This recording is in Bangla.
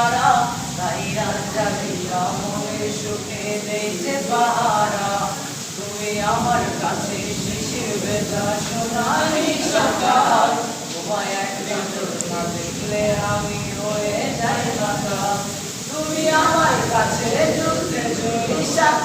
তারা তাই সুখে পাহারা তুমি আমার কাছে শিশির বেজা সোনালি সকাল তোমায় এক নজর দেখলে আমি হয়ে যাই মাতা তুমি আমার কাছে জয়ী সাত